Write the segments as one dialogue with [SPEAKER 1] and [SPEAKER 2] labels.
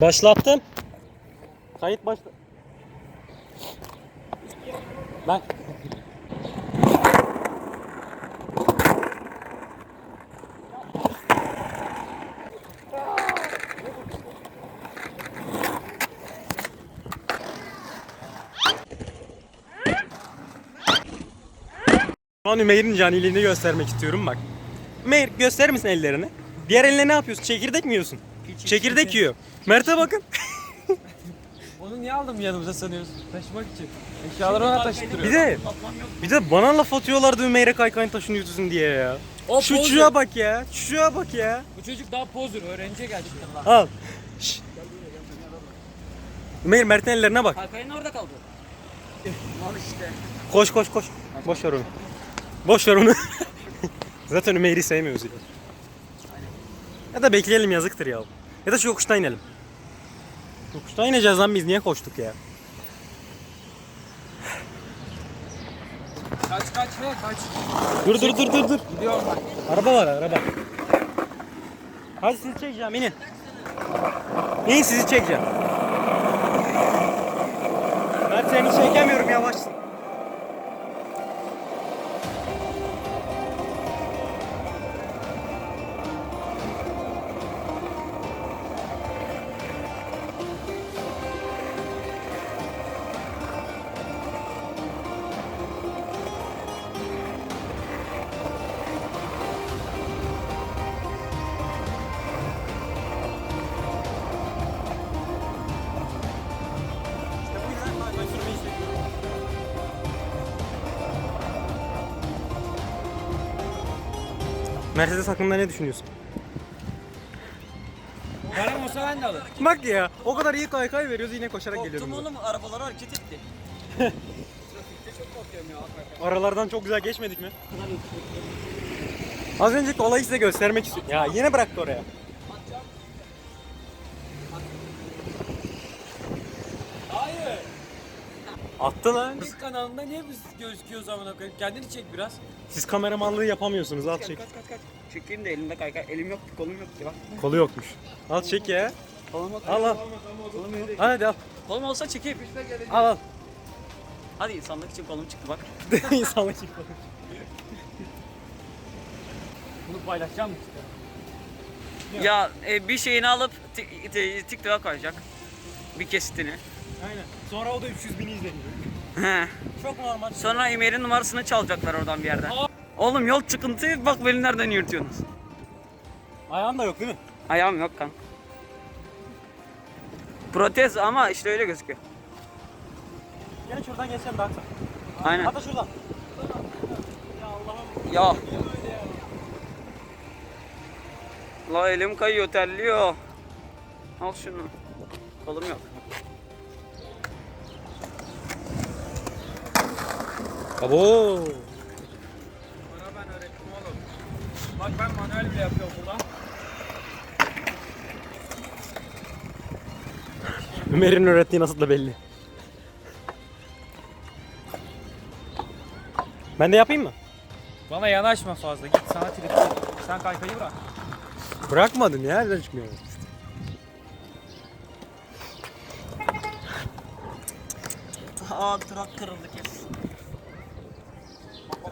[SPEAKER 1] Başlattım. Kayıt başla. Lan. Şu an Ümeyr'in caniliğini göstermek istiyorum bak. Ümeyr gösterir misin ellerini? Diğer eline ne yapıyorsun? Çekirdek mi yiyorsun? Çekirdek yiyor. Mert'e bakın.
[SPEAKER 2] Onu niye aldım yanımıza sanıyorsun? Taşımak için. Eşyaları ona taşıtırıyor.
[SPEAKER 1] Bir de bir de bana laf atıyorlardı Ümeyr'e kaykayın taşını yutusun diye ya.
[SPEAKER 2] O
[SPEAKER 1] Şu
[SPEAKER 2] pozer.
[SPEAKER 1] çocuğa bak ya. Şu çocuğa bak ya.
[SPEAKER 2] Bu çocuk daha pozer. Öğrenciye gerçekten lan.
[SPEAKER 1] Al. Şşt. Ümeyr Mert'in ellerine bak.
[SPEAKER 2] Kalkayın orada kaldı. Al işte.
[SPEAKER 1] Koş koş koş. Boş ver onu. Boş ver onu. Zaten Ümeyr'i sevmiyoruz ya. Ya da bekleyelim yazıktır ya. Ya da şu yokuştan inelim. Yokuştan ineceğiz lan biz niye koştuk ya?
[SPEAKER 2] Kaç kaç ve kaç.
[SPEAKER 1] Dur dur dur dur dur.
[SPEAKER 2] Gidiyorum ben.
[SPEAKER 1] Araba var araba. Hadi sizi çekeceğim inin. İnin sizi çekeceğim. Ben seni çekemiyorum yavaş. Mercedes hakkında ne düşünüyorsun?
[SPEAKER 2] Param olsa ben de alırım.
[SPEAKER 1] Bak ya o kadar iyi kaykay veriyoruz yine koşarak geliyorum.
[SPEAKER 2] Korktum oğlum arabalar hareket etti.
[SPEAKER 1] Aralardan çok güzel geçmedik mi? Az önceki olayı size göstermek istiyorum. Ya yine bıraktı oraya. Attı lan.
[SPEAKER 2] Biz kanalında niye biz gözüküyoruz amına koyayım? Kendini çek biraz.
[SPEAKER 1] Siz kameramanlığı yapamıyorsunuz. Al çek.
[SPEAKER 2] Kaç kaç kaç. Çekeyim de elimde kaykay. Elim yok kolum yok ki bak.
[SPEAKER 1] Kolu yokmuş. Al çek ya.
[SPEAKER 2] Kolum yok.
[SPEAKER 1] Al al.
[SPEAKER 2] Kolum yok.
[SPEAKER 1] Hadi al.
[SPEAKER 2] Kolum olsa çekeyim.
[SPEAKER 1] Al al.
[SPEAKER 2] Hadi insanlık için kolum çıktı bak.
[SPEAKER 1] İnsanlık için kolu.
[SPEAKER 2] Bunu paylaşacağım mı? Ya e, bir şeyini alıp ti- ti- TikTok'a koyacak. Bir kesitini.
[SPEAKER 1] Aynen. Sonra o da 300 bin izleniyor.
[SPEAKER 2] He.
[SPEAKER 1] Çok normal.
[SPEAKER 2] Sonra Emir'in numarasını çalacaklar oradan bir yerden. Oğlum yol çıkıntı bak beni nereden yürütüyorsunuz?
[SPEAKER 1] Ayağın da yok değil mi?
[SPEAKER 2] Ayağım yok kan. Protez ama işte öyle gözüküyor.
[SPEAKER 1] Gel şuradan geçelim daha kısa.
[SPEAKER 2] Aynen.
[SPEAKER 1] Hatta şuradan.
[SPEAKER 2] Ya. La elim kayıyor terliyor. Al şunu. Kolum yok.
[SPEAKER 1] Abo.
[SPEAKER 2] Bana ben öğrettim oğlum. Bak ben manuel bile yapıyorum burada.
[SPEAKER 1] Ömer'in öğrettiği nasıl da belli. Ben de yapayım mı?
[SPEAKER 2] Bana yanaşma fazla. Git sana trip. Sen kaykayı bırak.
[SPEAKER 1] Bırakmadın ya. Nereden çıkmıyor?
[SPEAKER 2] Aa trak kırıldı kes.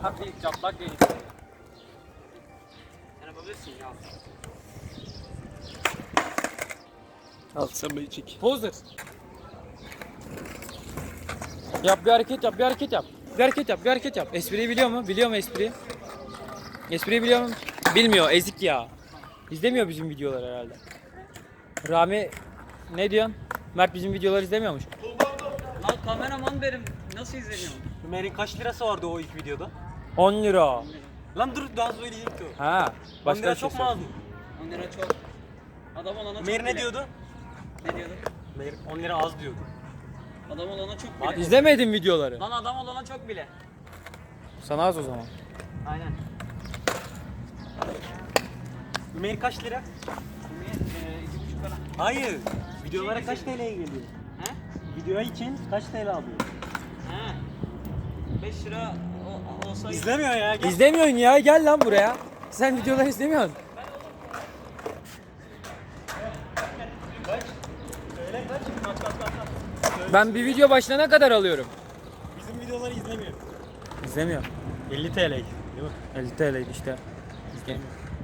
[SPEAKER 2] Hadi çatlak değil. Sen yapabilirsin ya.
[SPEAKER 1] Al sen çek.
[SPEAKER 2] Pozer. Yap bir hareket yap, bir hareket yap. Bir hareket yap, bir hareket yap. Espriyi biliyor mu? Biliyor mu espriyi? Espriyi biliyor mu? Bilmiyor, ezik ya. İzlemiyor bizim videoları herhalde. Rami ne diyorsun? Mert bizim videoları izlemiyormuş. Lan kameraman benim. Nasıl izleniyor?
[SPEAKER 1] Ömer'in kaç lirası vardı o ilk videoda?
[SPEAKER 2] 10 lira.
[SPEAKER 1] Lan dur daha söyleyecekti o.
[SPEAKER 2] Ha.
[SPEAKER 1] Başka
[SPEAKER 2] Başka
[SPEAKER 1] lira
[SPEAKER 2] bir
[SPEAKER 1] çok mu az mı?
[SPEAKER 2] 10 lira çok. Adam olana çok
[SPEAKER 1] Ömer ne
[SPEAKER 2] bile.
[SPEAKER 1] diyordu?
[SPEAKER 2] Ne diyordu?
[SPEAKER 1] Ömer 10 lira az diyordu.
[SPEAKER 2] Adam olana çok bile.
[SPEAKER 3] İzlemedin videoları.
[SPEAKER 2] Lan adam olana çok bile.
[SPEAKER 3] Sana az o zaman.
[SPEAKER 2] Aynen.
[SPEAKER 1] Ömer kaç lira?
[SPEAKER 2] Şimdi e, iki buçuk lira.
[SPEAKER 1] Hayır. Videolara kaç TL'ye geliyor?
[SPEAKER 2] He?
[SPEAKER 1] Video için kaç TL alıyor?
[SPEAKER 2] He. 5 lira
[SPEAKER 1] İzlemiyor ya. Gel.
[SPEAKER 3] İzlemiyorsun ya gel lan buraya. Sen videoları izlemiyorsun. Ben bir video başına ne kadar alıyorum?
[SPEAKER 1] Bizim videoları izlemiyor.
[SPEAKER 3] İzlemiyor.
[SPEAKER 1] 50 TL. Değil mi?
[SPEAKER 3] 50 TL işte.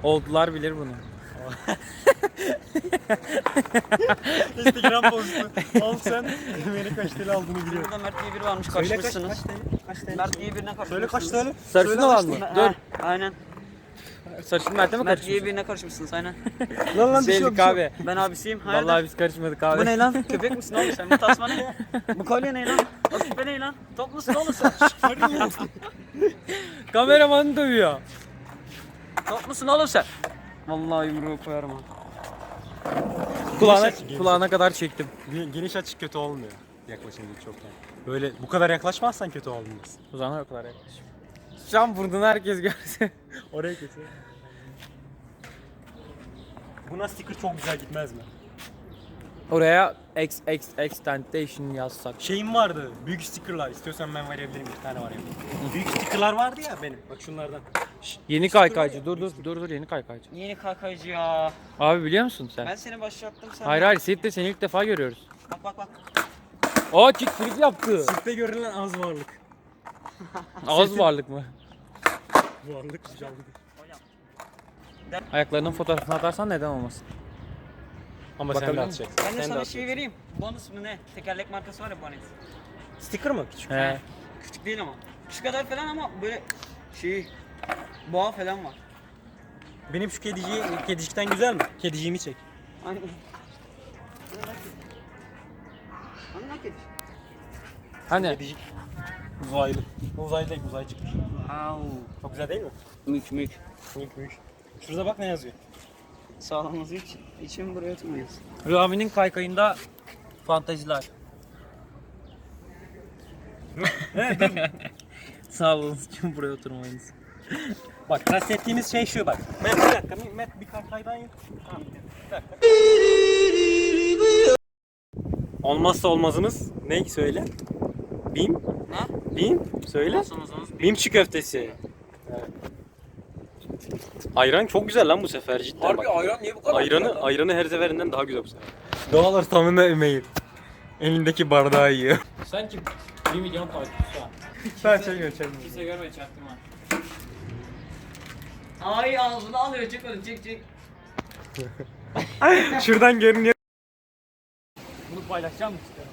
[SPEAKER 3] Oldular bilir bunu.
[SPEAKER 1] Instagram postu. Al sen. Beni kaç TL aldığını biliyorum.
[SPEAKER 2] Burada Mert diye biri varmış
[SPEAKER 1] Söyle kaç, kaç
[SPEAKER 2] karşılaşmışsınız.
[SPEAKER 1] TL? Kaç TL?
[SPEAKER 2] Mert diye birine
[SPEAKER 1] Söyle kaç
[SPEAKER 2] karşılaşmışsınız.
[SPEAKER 1] TL?
[SPEAKER 3] Sarışın
[SPEAKER 1] Söyle
[SPEAKER 3] olan
[SPEAKER 1] kaç
[SPEAKER 3] mı?
[SPEAKER 1] TL?
[SPEAKER 3] Dur.
[SPEAKER 2] Ha, Aynen.
[SPEAKER 3] Sarışın Mert'e mi
[SPEAKER 2] Mert diye
[SPEAKER 3] karışmışsın?
[SPEAKER 2] birine karışmışsınız aynen.
[SPEAKER 1] Lan lan bir şey yok. Bir şey
[SPEAKER 3] abi.
[SPEAKER 2] Ben abisiyim. Hayırdır?
[SPEAKER 3] Vallahi biz karışmadık abi.
[SPEAKER 2] Bu ne lan? Köpek misin oğlum sen? Bu tasma ne? Bu kolye ne lan? O küpe ne lan? Top musun oğlum sen?
[SPEAKER 3] Kameramanı dövüyor.
[SPEAKER 2] Top musun oğlum sen? Vallahi yumruğu koyarım ha.
[SPEAKER 3] Kulağına,
[SPEAKER 1] Geniş açı,
[SPEAKER 3] kulağına kadar çektim.
[SPEAKER 1] Geniş açı kötü olmuyor. Yaklaşınca çok yani. Böyle bu kadar yaklaşmazsan kötü olmaz.
[SPEAKER 3] Uzağına o kadar yaklaş. Şu an burnunu herkes görse.
[SPEAKER 1] Oraya kötü. Buna sticker çok güzel gitmez mi?
[SPEAKER 3] Oraya X X extension yazsak.
[SPEAKER 1] Şeyim vardı. Büyük stickerlar. İstiyorsan ben verebilirim. Bir tane var evde. Büyük stickerlar vardı ya benim. Bak şunlardan.
[SPEAKER 3] Yeni kaykaycı. Dur dur dur dur yeni kaykaycı.
[SPEAKER 2] Yeni kakaycı ya.
[SPEAKER 3] Abi biliyor musun sen?
[SPEAKER 2] Ben seni başlattım sen.
[SPEAKER 3] Hayır hayır Seyit de seni ilk defa görüyoruz.
[SPEAKER 2] Bak bak bak.
[SPEAKER 3] Aa kick flip yaptı.
[SPEAKER 1] Sirkte görülen az varlık.
[SPEAKER 3] Az varlık mı?
[SPEAKER 1] Varlık canlı.
[SPEAKER 3] Ayaklarının fotoğrafını atarsan neden olmasın?
[SPEAKER 1] Ama sen
[SPEAKER 3] Bakabilir
[SPEAKER 1] de atacaksın.
[SPEAKER 2] Ben de
[SPEAKER 1] Sen de
[SPEAKER 2] sana şey
[SPEAKER 1] atacaksın.
[SPEAKER 2] vereyim. Bonus mu ne? Tekerlek markası var ya Bonnet.
[SPEAKER 1] Sticker mı? Küçük.
[SPEAKER 3] He.
[SPEAKER 2] Küçük değil ama. Şu kadar falan ama böyle şey boğa falan var.
[SPEAKER 1] Benim şu kediciyi, kedicikten güzel mi? Kediciğimi çek.
[SPEAKER 2] Aynen. Hani lan kedi?
[SPEAKER 3] Hani?
[SPEAKER 1] Kedicik. Uzaylı. Uzaylı değil, uzay çıkmış.
[SPEAKER 2] Au.
[SPEAKER 1] Çok güzel değil mi?
[SPEAKER 2] Mük mük.
[SPEAKER 1] Büyük büyük. Şurada bak ne yazıyor.
[SPEAKER 2] Sağlamızı için, için buraya oturmayız.
[SPEAKER 3] Rami'nin kaykayında fantaziler. Sağ olun için buraya oturmayız.
[SPEAKER 1] Bak kastettiğimiz şey şu bak. Met bir dakika, Met bir. Tamam, bir dakika. Olmazsa olmazımız ne söyle? Bim.
[SPEAKER 2] Ne?
[SPEAKER 1] Bim. Söyle. Bim çiğ köftesi. Ayran çok güzel lan bu sefer cidden bak.
[SPEAKER 3] ayran niye bu kadar?
[SPEAKER 1] Ayranı, ayranı her seferinden daha güzel bu sefer. Doğal ortamında emeği. Elindeki bardağı yiyor.
[SPEAKER 3] Sen kim? 1 milyon takipçisi var.
[SPEAKER 1] Ben çekmiyorum çekmiyorum.
[SPEAKER 3] Kimse görmedi çaktırma.
[SPEAKER 2] Ay ağzını alıyor çek onu çek çek.
[SPEAKER 1] Şuradan görünüyor.
[SPEAKER 3] Bunu paylaşacağım işte.